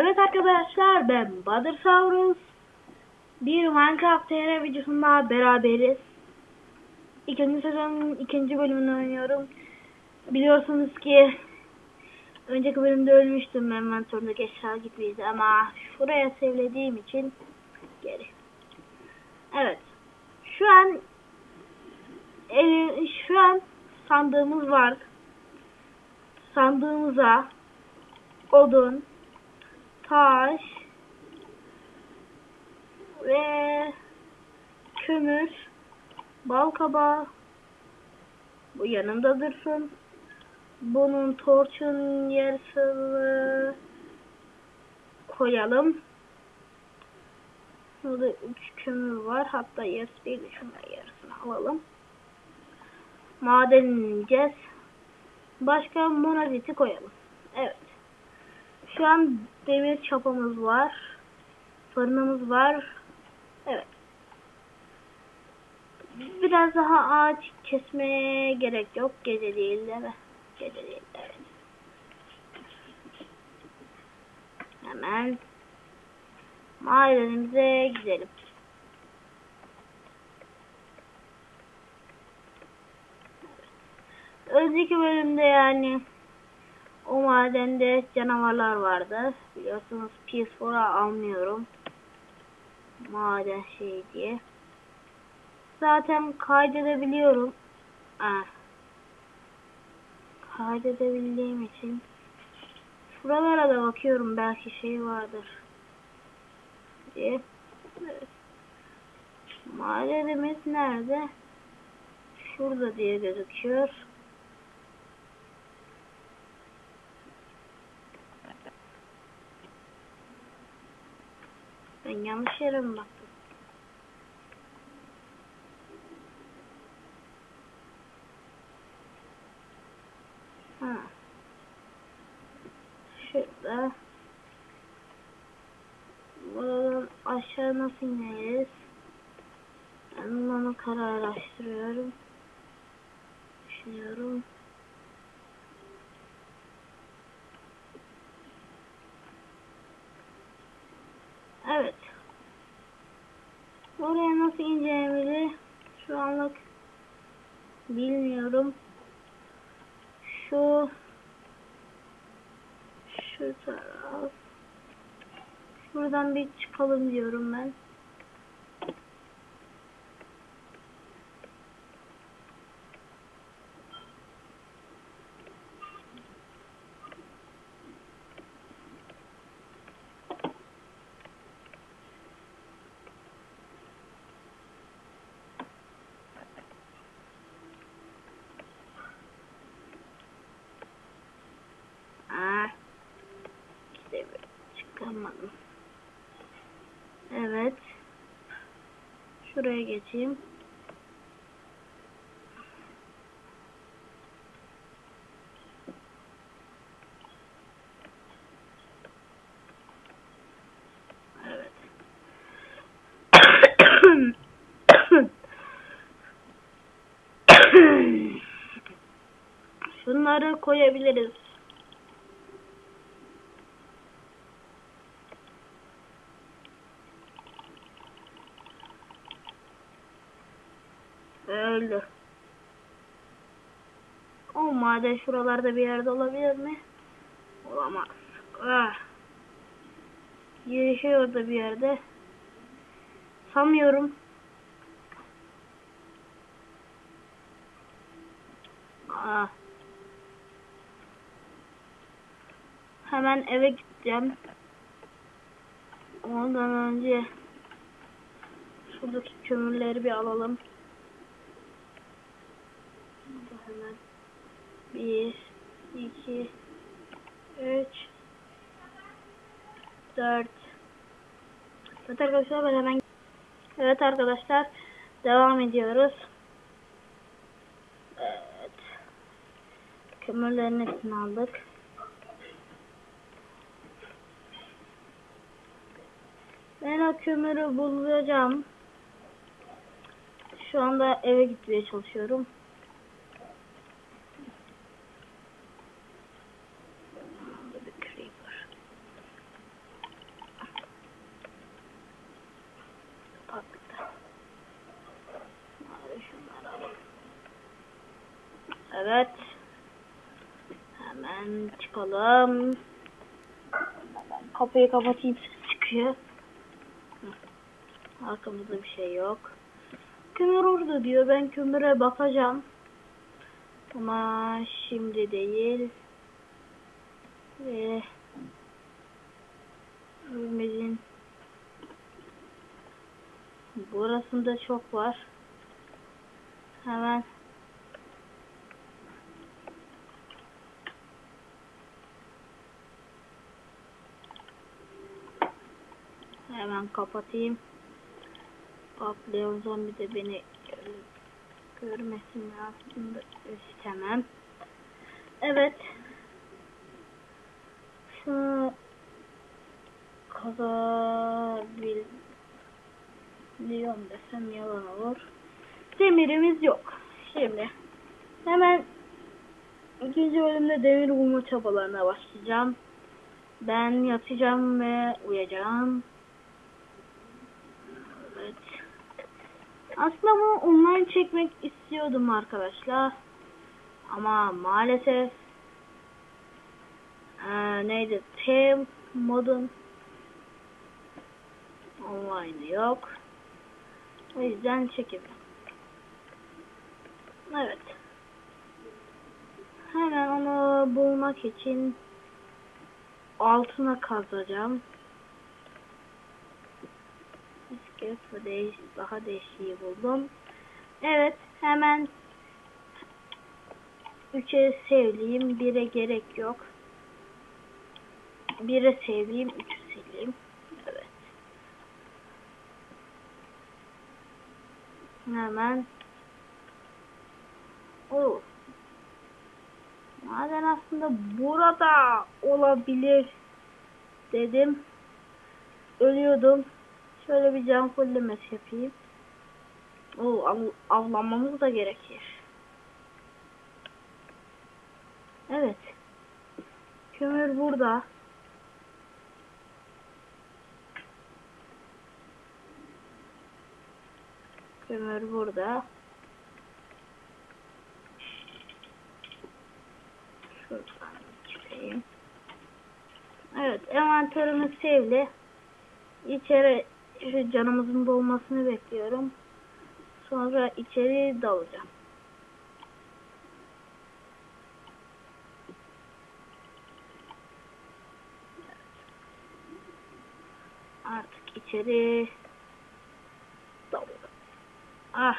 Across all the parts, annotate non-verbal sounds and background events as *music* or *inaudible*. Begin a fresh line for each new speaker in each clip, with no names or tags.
Evet arkadaşlar ben Badırsaurus. Bir Minecraft TR videosunda beraberiz. İkinci sezonun ikinci bölümünü oynuyorum. Biliyorsunuz ki önceki bölümde ölmüştüm envantörümdeki eşya gitmeydi ama şuraya sevlediğim için geri. Evet. Şu an e, şu an sandığımız var. Sandığımıza odun, taş ve kömür, bal kabağı bu yanında dursun. Bunun torçun yarısını koyalım. Burada üç kömür var. Hatta yarısı değil. Şundan yarısını alalım. Maden. Başka monaziti koyalım. Evet. Şu an demir çapamız var. Fırınımız var. Evet. Biraz daha ağaç kesmeye gerek yok. Gece değil değil mi? Gece değil evet. Hemen madenimize gidelim. Önceki bölümde yani o madende canavarlar vardı. Biliyorsunuz PS4'a almıyorum. Maden şey diye. Zaten kaydedebiliyorum. Ah. Kaydedebildiğim için. Şuralara da bakıyorum belki şey vardır. Diye. Madenimiz nerede? Şurada diye gözüküyor. Ben yanlış yere mi baktım? Ha. Şurada. Buradan aşağı nasıl ineriz? Ben onu kararlaştırıyorum. Düşünüyorum. Evet. Oraya nasıl ineceğimizi şu anlık bilmiyorum. Şu şu taraf. Şuradan bir çıkalım diyorum ben. Ah. İşte böyle çıkamadım. Evet. Şuraya geçeyim. Evet. *coughs* Şunları koyabiliriz. Maden şuralarda bir yerde olabilir mi? Olamaz. Ah. Girişi orada bir yerde. Sanmıyorum. Ah. Hemen eve gideceğim. Ondan önce şuradaki kömürleri bir alalım. Burada hemen bir, iki, üç, dört. Evet arkadaşlar ben hemen Evet arkadaşlar devam ediyoruz. Evet. Kömürlerin hepsini aldık. Ben o kömürü bulacağım. Şu anda eve gitmeye çalışıyorum. Evet. Hemen çıkalım. Kapıyı kapatayım ses çıkıyor. Arkamızda bir şey yok. Kömür orada diyor. Ben kömüre bakacağım. Ama şimdi değil. Ve evimizin burasında çok var. Hemen hemen kapatayım. Bak Leon zombi de beni gör- görmesin aslında istemem. Evet. Şunu kazabil Leon desem yalan olur. Demirimiz yok. Şimdi hemen ikinci bölümde demir bulma çabalarına başlayacağım. Ben yatacağım ve uyuyacağım. Evet. Aslında bunu online çekmek istiyordum arkadaşlar. Ama maalesef eee, neydi? Team modun online yok. O yüzden çekemiyorum. Evet. Hemen onu bulmak için altına kazacağım. Ve değiş daha değişiği buldum. Evet hemen 3'e sevleyeyim. 1'e gerek yok. 1'e sevleyeyim. 3'ü sileyim. Evet. Hemen o Maden aslında burada olabilir dedim. Ölüyordum. Şöyle bir can fullemesi yapayım. Oo, av, avlanmamız da gerekir. Evet. Kömür burada. Kömür burada. Şuradan çıkayım. Evet, envanterimiz sevli. İçeri canımızın dolmasını bekliyorum. Sonra içeri dalacağım. Artık içeri dalıyorum. Ah.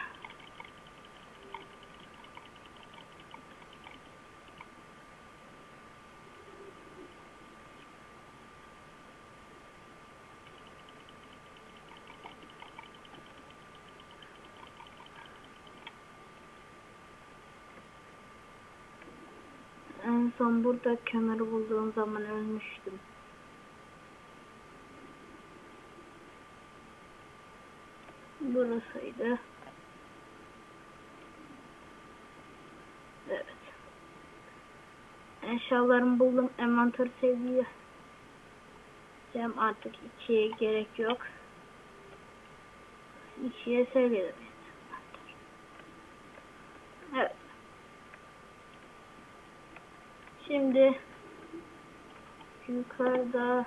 En son burada kömür bulduğum zaman ölmüştüm. Burasıydı. Evet. Eşyalarımı buldum. Envanter seviye. Cem artık ikiye gerek yok. İkiye seviyede. Evet. Şimdi yukarıda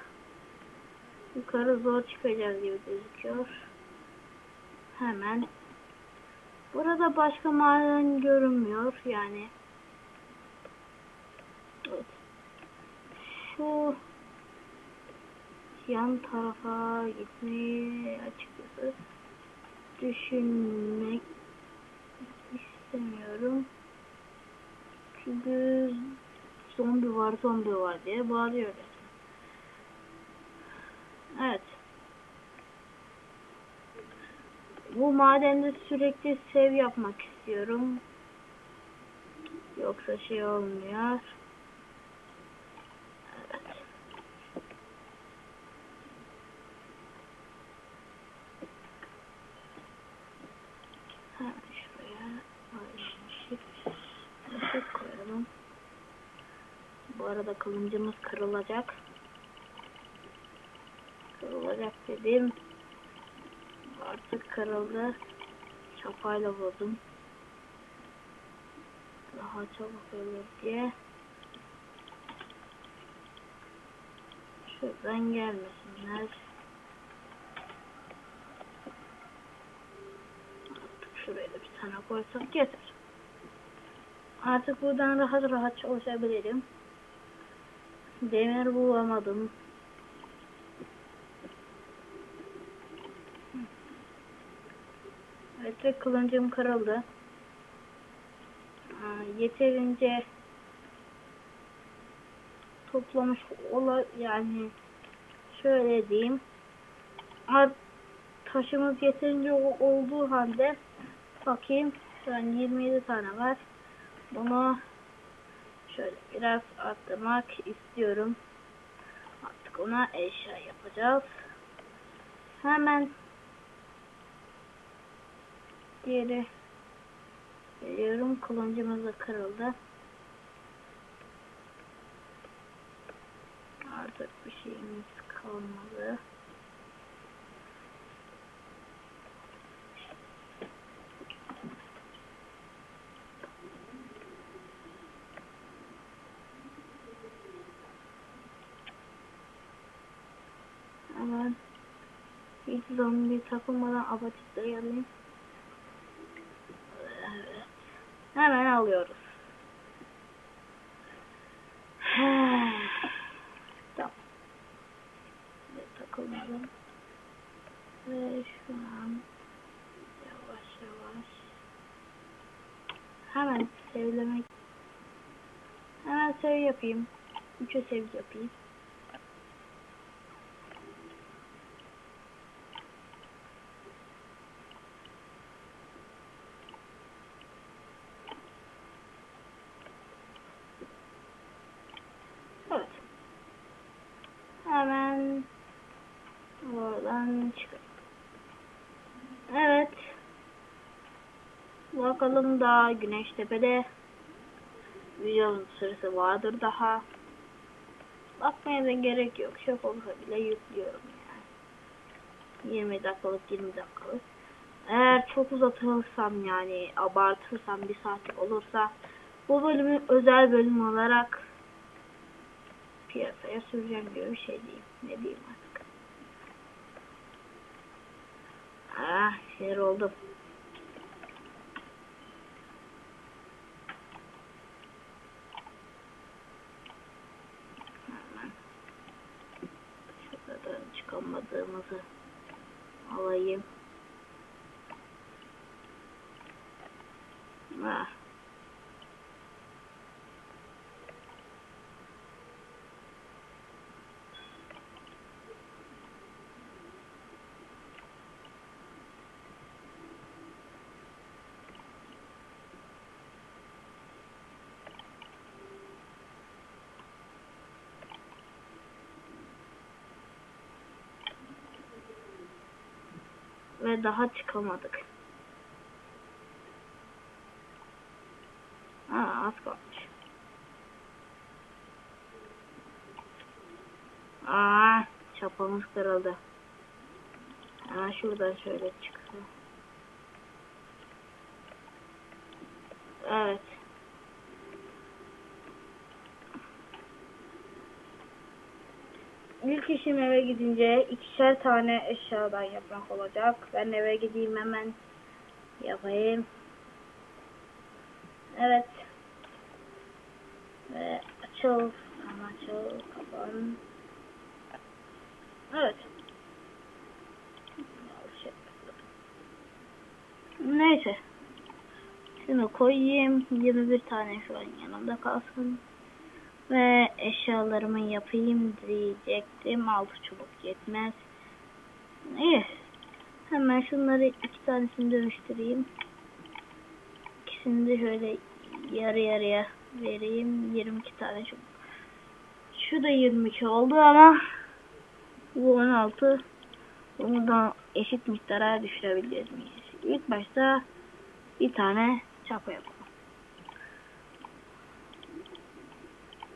yukarı zor çıkacağız gibi gözüküyor. Hemen burada başka maden görünmüyor yani. Evet. Şu yan tarafa gitmeyi açıkçası düşünmek istemiyorum. Çünkü zombi var zombi var diye bağırıyor resmen. Evet. Bu madende sürekli sev yapmak istiyorum. Yoksa şey olmuyor. Evet. Hemen şuraya ışık, ışık koyalım. Bu arada kılıncımız kırılacak. Kırılacak dedim. Artık kırıldı. Çapayla vurdum. daha çabuk olur diye. Şuradan gelmesinler. Artık şuraya da bir tane koysak yeter. Artık buradan rahat rahat çalışabilirim. Demir bulamadım. Evet ve kılıncım kırıldı. Aa, yeterince toplamış ola yani şöyle diyeyim. Art taşımız yeterince olduğu halde bakayım an 27 tane var. Bunu şöyle biraz arttırmak istiyorum. Artık ona eşya yapacağız. Hemen geri geliyorum. Kılıncımız da kırıldı. Artık bir şeyimiz kalmadı. Hemen hiç zombi takılmadan apaçıkta alayım. Evet. Hemen alıyoruz. *sighs* tamam. Ve takılmadım. Ve şu an yavaş yavaş hemen sevlemek hemen sev yapayım. Üçe sev yapayım. Evet. Hemen oradan çıkalım. Evet. Bakalım daha Güneştepe'de videonun sırası vardır daha. Bakmaya da gerek yok. Şok olsa bile yüklüyorum yani. 20 dakikalık 20 dakikalık. Eğer çok uzatırsam yani abartırsam bir saatlik olursa bu bölümü özel bölüm olarak piyasaya süreceğim gibi bir şey diyeyim. Ne diyeyim artık. Ah sinir oldum. Şuradan çıkamadığımızı alayım. Ah. Ve daha çıkamadık. Aa, az kalmış. Aa, çapamız kırıldı. Aa, şuradan şöyle çıktı. Evet. İlk işim eve gidince ikişer tane eşyadan yapmak olacak. Ben eve gideyim hemen yapayım. Evet. Ve açıl. Ama açıl. Kapan. Evet. Neyse. Şunu koyayım. 21 tane şu an yanımda kalsın. Ve eşyalarımı yapayım diyecektim. Altı çubuk yetmez. İyi. Hemen şunları iki tanesini dönüştüreyim. İkisini de şöyle yarı yarıya vereyim. 22 tane çubuk. Şu da 22 oldu ama bu 16. Bunu da eşit miktara düşürebiliriz miyiz? İlk başta bir tane çapa yapalım.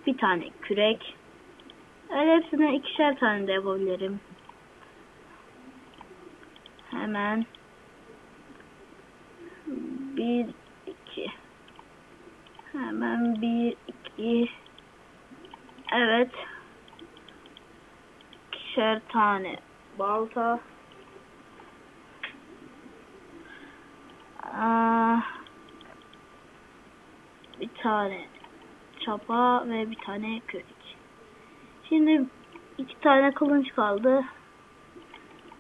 Bir tane kürek. Öyle hepsine ikişer tane de yapabilirim. Hemen bir iki. Hemen bir, iki. Evet. İkişer tane balta. Aa, bir tane çapa ve bir tane kürek. Şimdi iki tane kılınç kaldı.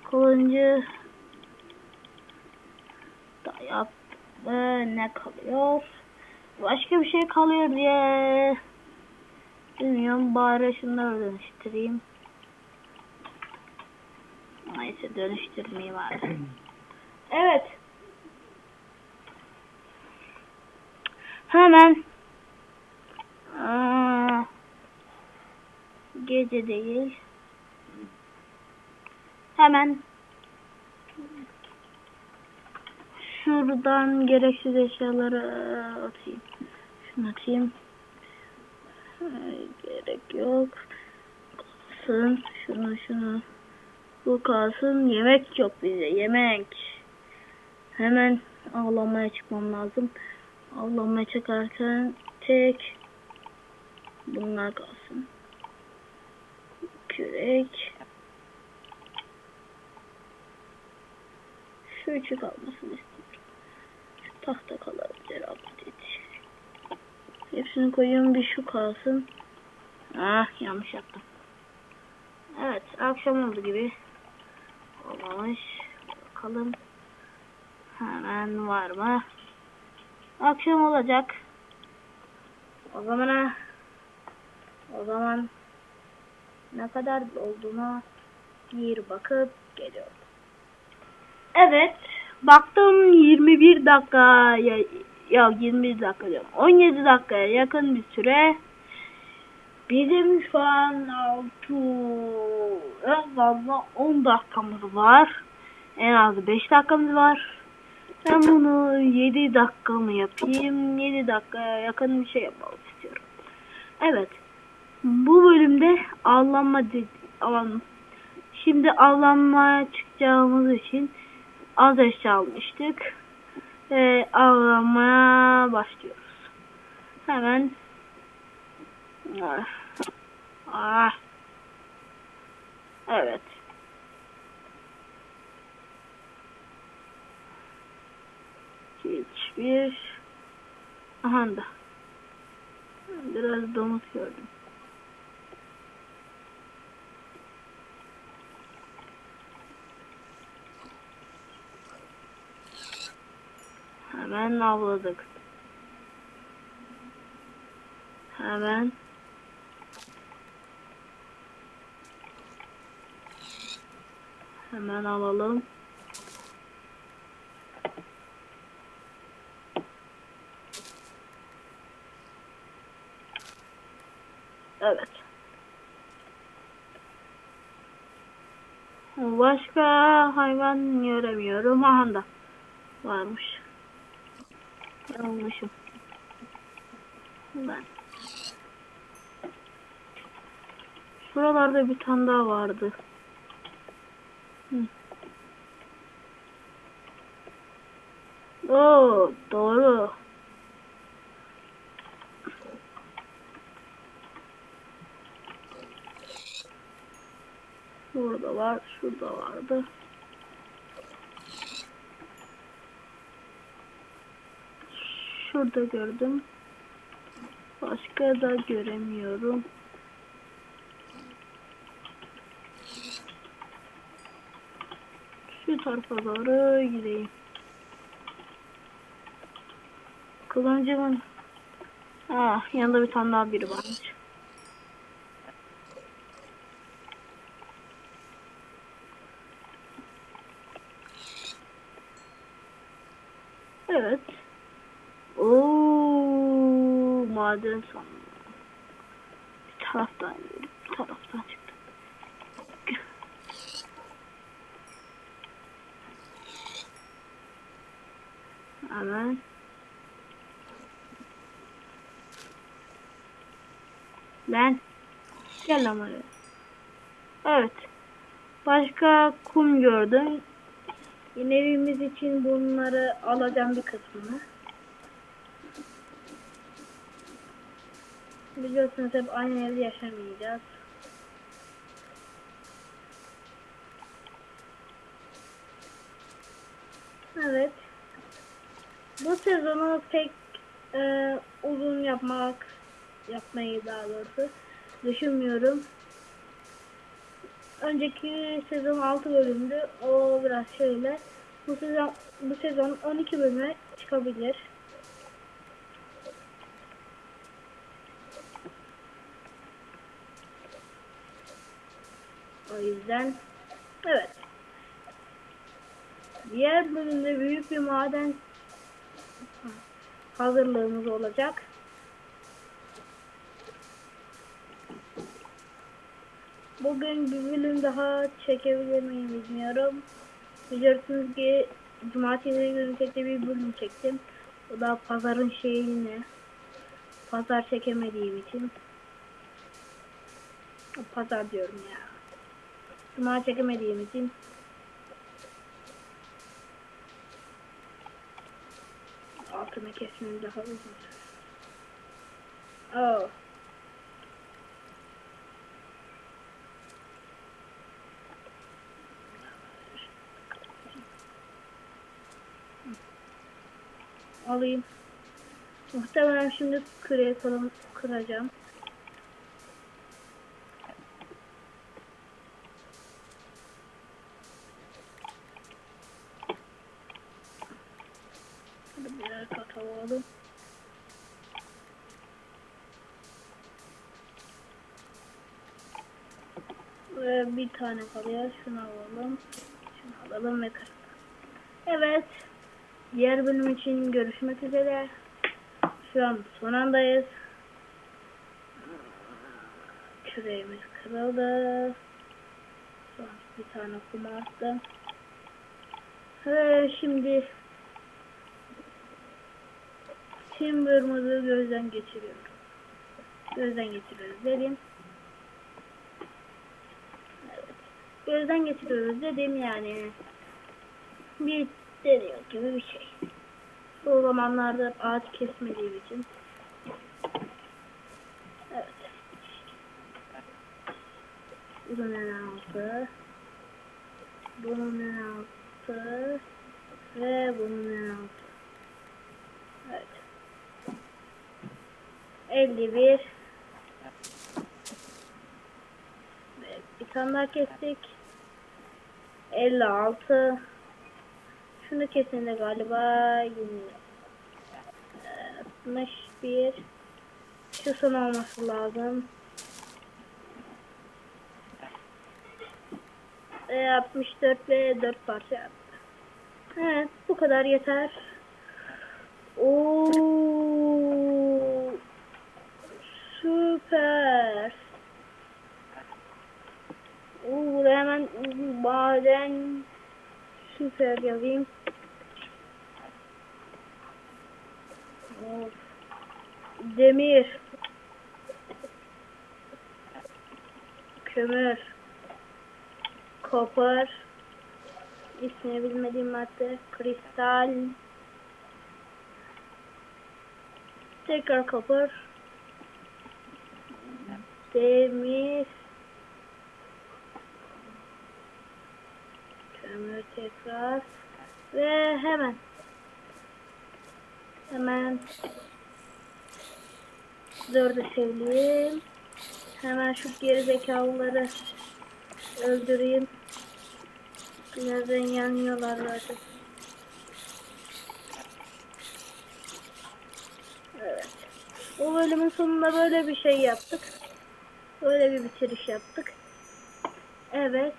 Kılıncı da ve ne kalıyor? Başka bir şey kalıyor diye bilmiyorum. Bari şunları dönüştüreyim. Neyse dönüştürmeyeyim abi. Evet. Hemen Gece değil. Hemen şuradan gereksiz eşyaları atayım. Şunu atayım. Gerek yok. Kalsın. Şunu şunu. Bu kalsın. Yemek yok bize. Yemek. Hemen avlanmaya çıkmam lazım. Avlanmaya çıkarken tek bunlar kalsın. Kürek. Şu üçü kalmasını istiyorum. Şu tahta kalabilir update. Hepsini koyuyorum bir şu kalsın. Ah yanlış yaptım. Evet akşam oldu gibi. Olmamış. Bakalım. Hemen var mı? Akşam olacak. O zamana o zaman ne kadar olduğuna bir bakıp geliyorum. Evet. Baktım 21 dakika ya, ya 21 dakika diyorum. 17 dakikaya yakın bir süre. Bizim şu an 6 en fazla 10 dakikamız var. En az 5 dakikamız var. Ben bunu 7 dakika mı yapayım? 7 dakikaya yakın bir şey yapalım istiyorum. Evet. Bu bölümde avlanma alan Şimdi avlanmaya çıkacağımız için az eşya almıştık. Ve avlanmaya başlıyoruz. Hemen Ah. Ah. Evet. Hiçbir Aha da. Biraz domuz gördüm. Hemen avladık. Hemen Hemen alalım. Evet. Başka hayvan göremiyorum. Aha da varmış. Yanlışım. Ben. Şuralarda bir tane daha vardı. Hı. Oo, doğru. Burada var, şurada vardı. Şurada gördüm. Başka da göremiyorum. Şu tarafa doğru gideyim. Kılıncımın Ah, yanında bir tane daha biri varmış. Evet. Maden sandım. Bir taraftan gelip bir taraftan çıktı. Hemen. Lan. Gel lan buraya. Evet. Başka kum gördüm. Yine evimiz için bunları alacağım bir kısmını. Biliyorsunuz hep aynı evde yaşamayacağız. Evet. Bu sezonu pek e, uzun yapmak yapmayı daha doğrusu düşünmüyorum. Önceki sezon 6 bölümdü. O biraz şöyle. Bu sezon bu sezon 12 bölüme çıkabilir. O yüzden evet. Diğer bölümde büyük bir maden hazırlığımız olacak. Bugün bir bölüm daha çekebilir miyim bilmiyorum. Biliyorsunuz ki cumartesi günü tekte bir bölüm çektim. O da pazarın şeyini pazar çekemediğim için. Pazar diyorum ya. Cuma çekemediğim için altını kesmem daha uzun. Oh. Alayım. Muhtemelen şimdi kırıya falan kıracağım. Hadi birer kat alalım. Ve bir tane kalıyor. Şunu alalım. Şunu alalım ve kıralım. Evet. Diğer bölüm için görüşmek üzere. Şu an son andayız. Küreğimiz kırıldı. Son bir tane kum arttı. Ve şimdi Timber'ımızı gözden geçiriyorum. Gözden geçiriyoruz dedim. Evet. Gözden geçiriyoruz dedim yani. Bir deniyor gibi bir şey. Bu zamanlarda ağaç kesmediğim için. Evet. Bunun en altı. Bunun en altı. Ve bunun en altı. Evet. 51 Ve bir tane daha kestik. 56 Şunu kesin de galiba 20 61 Şu son olması lazım. Ve 64 ve 4 parça yaptı. Evet bu kadar yeter. Oo süper. Oo buraya hemen maden süper yazayım. Demir. Kömür. Kopar. İsmini bilmediğim madde. Kristal. Tekrar kopar. Demir. Kömür tekrar. Ve hemen. Hemen. Dördü seveyim. Hemen şu geri zekalıları öldüreyim. Birazdan yanıyorlar zaten. Evet. Bu bölümün sonunda böyle bir şey yaptık. Böyle bir bitiriş yaptık. Evet.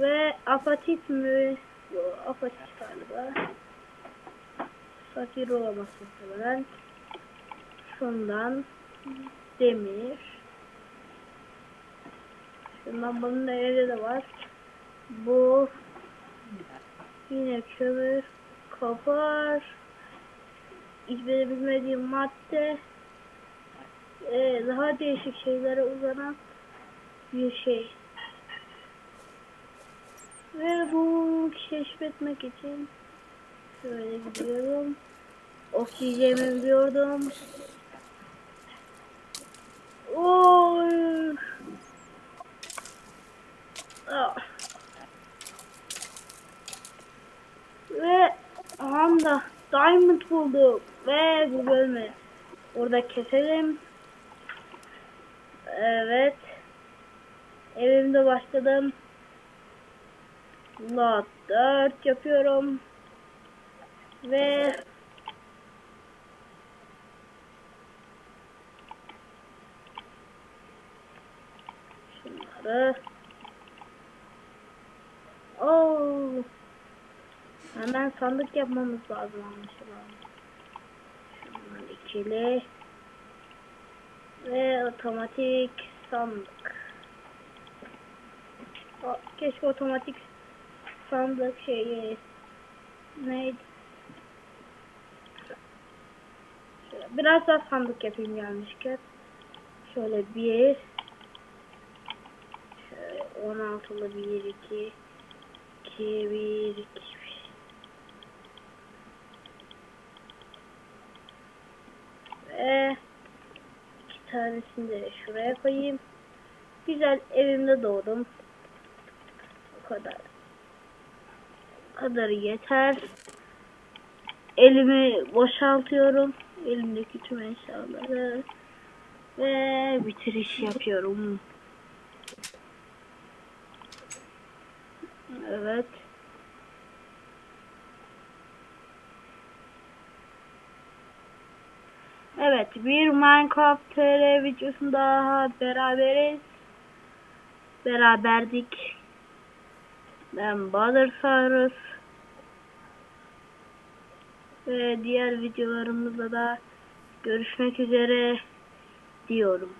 Ve apatit mi? Yo, apatit galiba. Safir olamaz muhtemelen. Şundan demir. Şundan bunun da evde de var. Bu yine kömür, kopar, hiçbir bilmediğim madde, ee, daha değişik şeylere uzanan bir şey. Ve bu keşfetmek için şöyle gidiyorum. Oksijenimi biliyordum. Oy. Ah. Ve aha diamond bulduk. Ve bu bölümü burada keselim. Evet. Evimde başladım. Lot 4 yapıyorum. Ve şunları Oo. Hemen sandık yapmamız lazım anlaşılan. Şunlar ikili ve otomatik sandık. O, keşke otomatik sandık şeyi neydi? Biraz daha sandık yapayım gelmişken. Şöyle bir şöyle 16'lı bir iki iki bir iki ve iki tanesini de şuraya koyayım. Güzel evimde doğdum. O kadar. Kadar yeter. Elimi boşaltıyorum. Elimdeki tüm eşyaları. Ve bitiriş yapıyorum. Evet. Evet, bir Minecraft TR videosunda daha beraberiz. Beraberdik. Ben Bothersaurus. Ve diğer videolarımızda da görüşmek üzere diyorum.